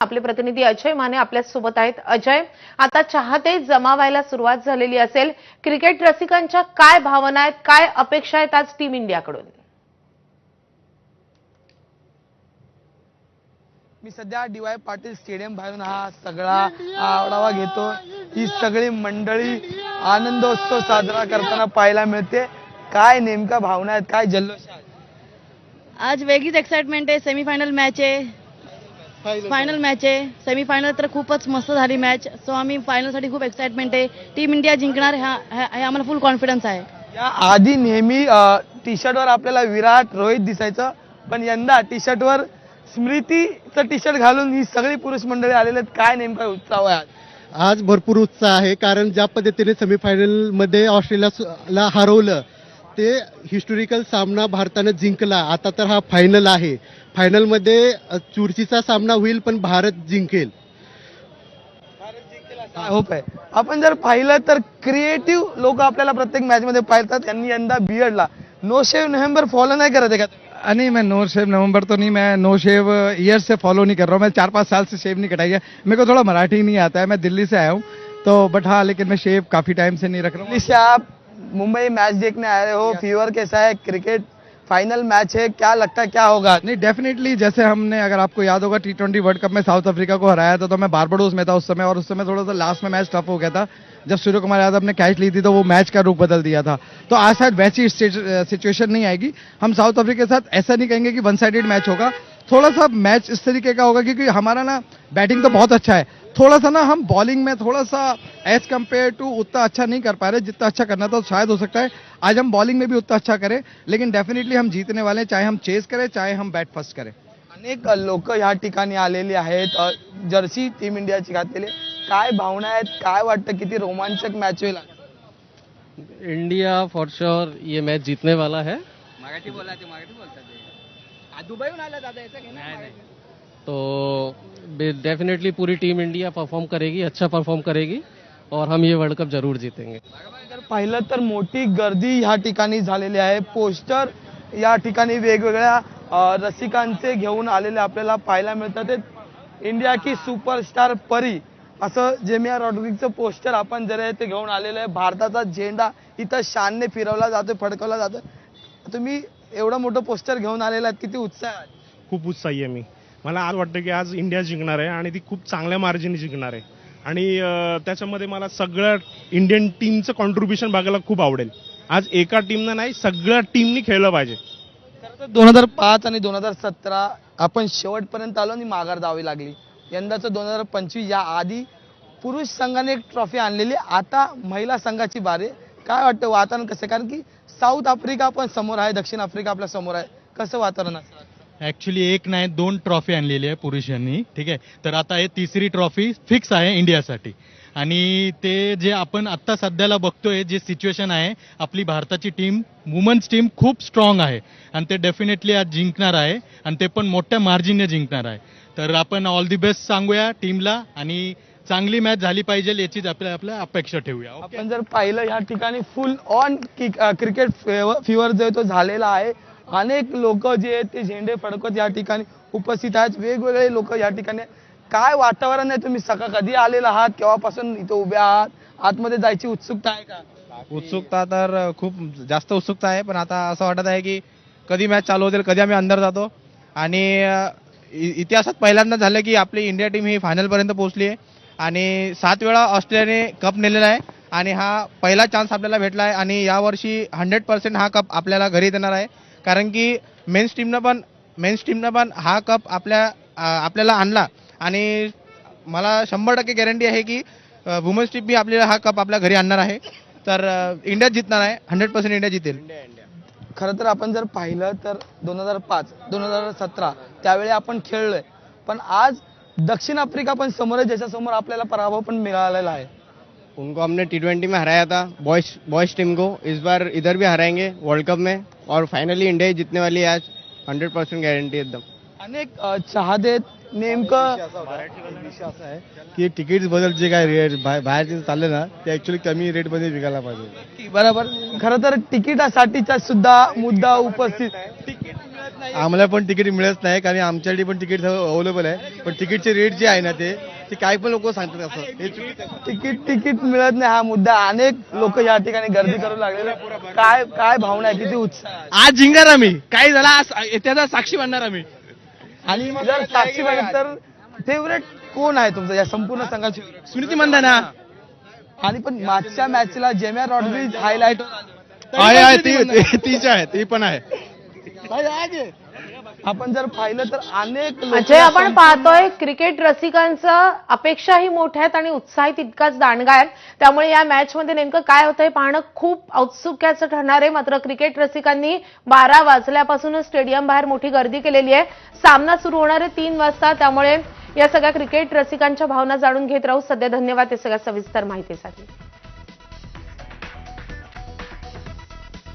आपले प्रतिनिधी अजय माने आपल्यासोबत आहेत. अजय आता चाहते जमावायला सुरुवात झालेली असेल. क्रिकेट रसिकांच्या काय भावना आहेत? काय अपेक्षा आहेत आज टीम इंडियाकडून? मी सध्या डी वाय पाटील स्टेडियम बाहेरून हा सगळा आढावा घेतो. ही सगळी मंडळी आनंदोत्सव साजरा करताना पाहायला मिळते. काय नेमका भावना आहेत? काय जल्लोष आहे आज वेगळीच एक्साइटमेंट आहे. सेमीफायनल मॅच आहे. फायनल मॅच आहे. सेमीफायनल तर खूपच मस्त झाली मॅच सो आम्ही फायनलसाठी खूप एक्साइटमेंट आहे. टीम इंडिया जिंकणार ह्या ह्या- हे आम्हाला फुल कॉन्फिडन्स आहे. या आधी नेहमी टी शर्टवर आपल्याला विराट रोहित दिसायचं. पण यंदा टी शर्टवर स्मृतीचं टी शर्ट घालून ही सगळी पुरुष मंडळी आलेले आहेत. काय नेमका उत्साह आहे आज? आज भरपूर उत्साह आहे. कारण ज्या पद्धतीने सेमीफायनलमध्ये ऑस्ट्रेलियाला हरवलं ते हिस्टोरिकल सामना भारतानं जिंकला. आता तर हा फायनल आहे. फायनलमध्ये चुरशीचा सामना होईल पण भारत जिंकेल. होप आहे. आपण जर पाहिलं तर क्रिएटिव्ह लोक आपल्याला प्रत्येक मॅच मध्ये पाहतात. त्यांनी यंदा बियडला नो शेव नोव्हेंबर फॉलो नाही करत आहे का आ, नहीं मैं नो शेव नवंबर तो नहीं मैं नो शेव ईयर से फॉलो नहीं कर रहा हूँ. मैं चार पाँच साल से शेव नहीं कटाई है. मेरे को थोड़ा मराठी नहीं आता है. मैं दिल्ली से आया हूँ. तो बट हाँ लेकिन मैं शेव काफी टाइम से नहीं रख रहा हूँ. दिल्ली से आप मुंबई मैच देखने आए हो फीवर कैसा है क्रिकेट फाइनल मैच है क्या लगता है क्या होगा? नहीं डेफिनेटली जैसे हमने अगर आपको याद होगा टी ट्वेंटी वर्ल्ड कप में साउथ अफ्रीका को हराया था तो मैं बारबाडोस में था उस समय और उस समय थोड़ा सा लास्ट में मैच टफ हो गया था। जब सूर्य कुमार यादव ने कैच ली थी तो वो मैच का रूप बदल दिया था। तो आज शायद वैसी सिचुएशन नहीं आएगी। हम साउथ अफ्रीका के साथ ऐसा नहीं कहेंगे कि वन साइडेड मैच होगा। थोड़ा सा मैच इस तरीके का होगा क्योंकि हमारा ना बैटिंग तो बहुत अच्छा है। थोड़ा सा ना हम बॉलिंग में थोड़ा सा एज कम्पेयर टू उतना अच्छा नहीं कर पा रहे जितना अच्छा करना था शायद हो सकता है आज हम बॉलिंग में भी उतना अच्छा करें लेकिन डेफिनेटली हम जीतने वाले हैं चाहे हम चेस करें चाहे हम बैट फर्स्ट करें। अनेक लोक ह्या ठिकाणी आलेली आहेत जर्सी टीम इंडियाची घातलेली काय भावना आहेत काय वाटतं किती रोमांचक मॅच होईल? इंडिया फॉर श्योर ये मैच जीतने वाला है. तो डेफिनेटली पूरी टीम इंडिया परफॉर्म करेगी अच्छा परफॉर्म करेगी और हम ये वर्ल्ड कप जरूर जीतेंगे। जर पाहिलं तर मोठी गर्दी ह्या ठिकाणी झालेली आहे. पोस्टर या ठिकाणी वेगवेगळ्या रसिकांचे घेऊन आलेले आपल्याला पाहायला मिळतात. ते इंडिया की सुपरस्टार परी असं जेमिया रॉड्रिगचं पोस्टर आपण जर आहे ते घेऊन आलेलं आहे. भारताचा झेंडा इथं शानने फिरवला जातोय फडकवला जातोय. तुम्ही एवढं मोठं पोस्टर घेऊन आलेलं आहे किती उत्साह आहे. खूप उत्साही आहे मी. मला आज वाटतं की आज इंडिया जिंकणार आहे आणि ती खूप चांगल्या मार्जिनी जिंकणार आहे. आणि त्याच्यामध्ये मला सगळ्या इंडियन टीमचं कॉन्ट्रीब्युशन बघायला खूप आवडेल. आज एका टीमनं नाही सगळ्या टीमनी खेळलं पाहिजे. दोन हजार पाच आणि दोन हजार सतरा आपण शेवटपर्यंत आलो आणि माघार द्यावी लागली. यंदाचं दोन हजार पंचवीस या आधी पुरुष संघाने एक ट्रॉफी आणलेली. आता महिला संघाची बारे काय वाटतं वातावरण कसं आहे? कारण की साऊथ आफ्रिका पण समोर आहे दक्षिण आफ्रिका आपल्यासमोर आहे. कसं वातावरण असतं ऍक्च्युली एक नाही दोन ट्रॉफी आणलेली आहे पुरुषांनी. ठीक आहे? तर आता हे तिसरी ट्रॉफी फिक्स आहे इंडियासाठी. आणि ते जे आपण आत्ता सध्याला बघतोय जे सिच्युएशन आहे आपली भारताची टीम वुमन्स टीम खूप स्ट्रॉंग आहे. आणि ते डेफिनेटली आज जिंकणार आहे. आणि ते पण मोठ्या मार्जिनने जिंकणार आहे. तर आपण ऑल दी बेस्ट सांगूया टीमला आणि चांगली मॅच झाली पाहिजे याचीच आपल्या आपल्या अपेक्षा ठेवूया. आपण जर पाहिलं या ठिकाणी फुल ऑन क्रिकेट फिवर जो आहे तो झालेला आहे. अनेक लोक जे आहेत ते झेंडे फडकत या ठिकाणी उपस्थित आहेत. वेगवेगळे लोक या ठिकाणी काय वातावरण आहे तुम्ही सकाळ कधी आलेला आहात? केव्हापासून इथं उभे आहात? आतमध्ये जायची उत्सुकता आहे का? उत्सुकता तर खूप जास्त उत्सुकता आहे. पण आता असं वाटत आहे की कधी मॅच चालू होतील कधी आम्ही अंदर जातो. आणि इ- इतिहासात पहिल्यांदा झालं की आपली इंडिया टीम ही फायनलपर्यंत पोहोचली आहे. आणि सात वेळा ऑस्ट्रेलियाने कप नेलेला आहे. आणि हा पहिला चान्स आपल्याला भेटला आहे. आणि यावर्षी हंड्रेड पर्सेंट हा कप आपल्याला घरी देणार आहे. कारण की मेन्स टीमनं पण मेन्स टीमनं पण हा कप आपल्या आपल्याला आणला. आणि मला शंभर टक्के गॅरंटी आहे की वुमन्स टीम बी आपल्याला हा कप आपल्या घरी आणणार आहे. तर इंडिया जितणार आहे हंड्रेड पर्सेंट इंडिया जितेल. खरं तर आपण जर पाहिलं तर दोन हजार पाच दोन हजार सतरा त्यावेळी आपण खेळलोय. पण आज दक्षिण आफ्रिका पण समोर आहे ज्याच्यासमोर आपल्याला पराभव पण मिळालेला आहे. उनको हमने टी ट्वेंटी में हराया था. बॉयज बॉयज टीम को. इस बार इधर भी हराएंगे वर्ल्ड कप में. और फाइनली इंडिया ही जीतने वाली है आज हंड्रेड परसेंट गारंटी एकदम। अनेक चाहते नेमकं विषय असा आहे की तिकीट बदल जे काय रेट बाहेर चालले ना ते ऍक्च्युली कमी रेटमध्ये विकायला पाहिजे. बरोबर. खरं तर तिकिटासाठीचा सुद्धा मुद्दा उपस्थित तिकीट मिळत आम्हाला पण तिकीट मिळत नाही कारण आमच्यासाठी पण तिकीट अवेलेबल आहे. पण तिकीटचे रेट जे आहे ना ते ते काय पण लोक सांगतात असं. हे चुकीचं आहे. तिकीट तिकीट मिळत नाही हा मुद्दा. अनेक लोक या ठिकाणी गर्दी करू लागलेले. काय काय भावना आहे? किती उत्साह आज जिंकणार आम्ही. काय झाला? आज त्याचा साक्षी बनणार आम्ही. आणि जर साक्षी बघितलं तर फेवरेट कोण आहे तुमचं? या संपूर्ण संघाची सुनीती मंदाना. आणि पण मागच्या मॅचला जेम्या रॉड्रिज हायलाइट आहे आहे ती तीच आहे ती पण आहे. आपण जर पाहिलं तर अनेक या आपण पाहतोय क्रिकेट रसिकांचं अपेक्षाही मोठ्या आहेत आणि उत्साही तितकाच दांडगा आहे. त्यामुळे या मॅच मध्ये नेमकं काय होतंय पाहणं खूप औत्सुक्याचं ठरणार आहे. मात्र क्रिकेट रसिकांनी बारा वाजल्यापासूनच स्टेडियम बाहेर मोठी गर्दी केलेली आहे. सामना सुरू होणार आहे तीन वाजता. त्यामुळे या सगळ्या क्रिकेट रसिकांच्या भावना जाणून घेत राहू. सध्या धन्यवाद या सगळ्या सविस्तर माहितीसाठी.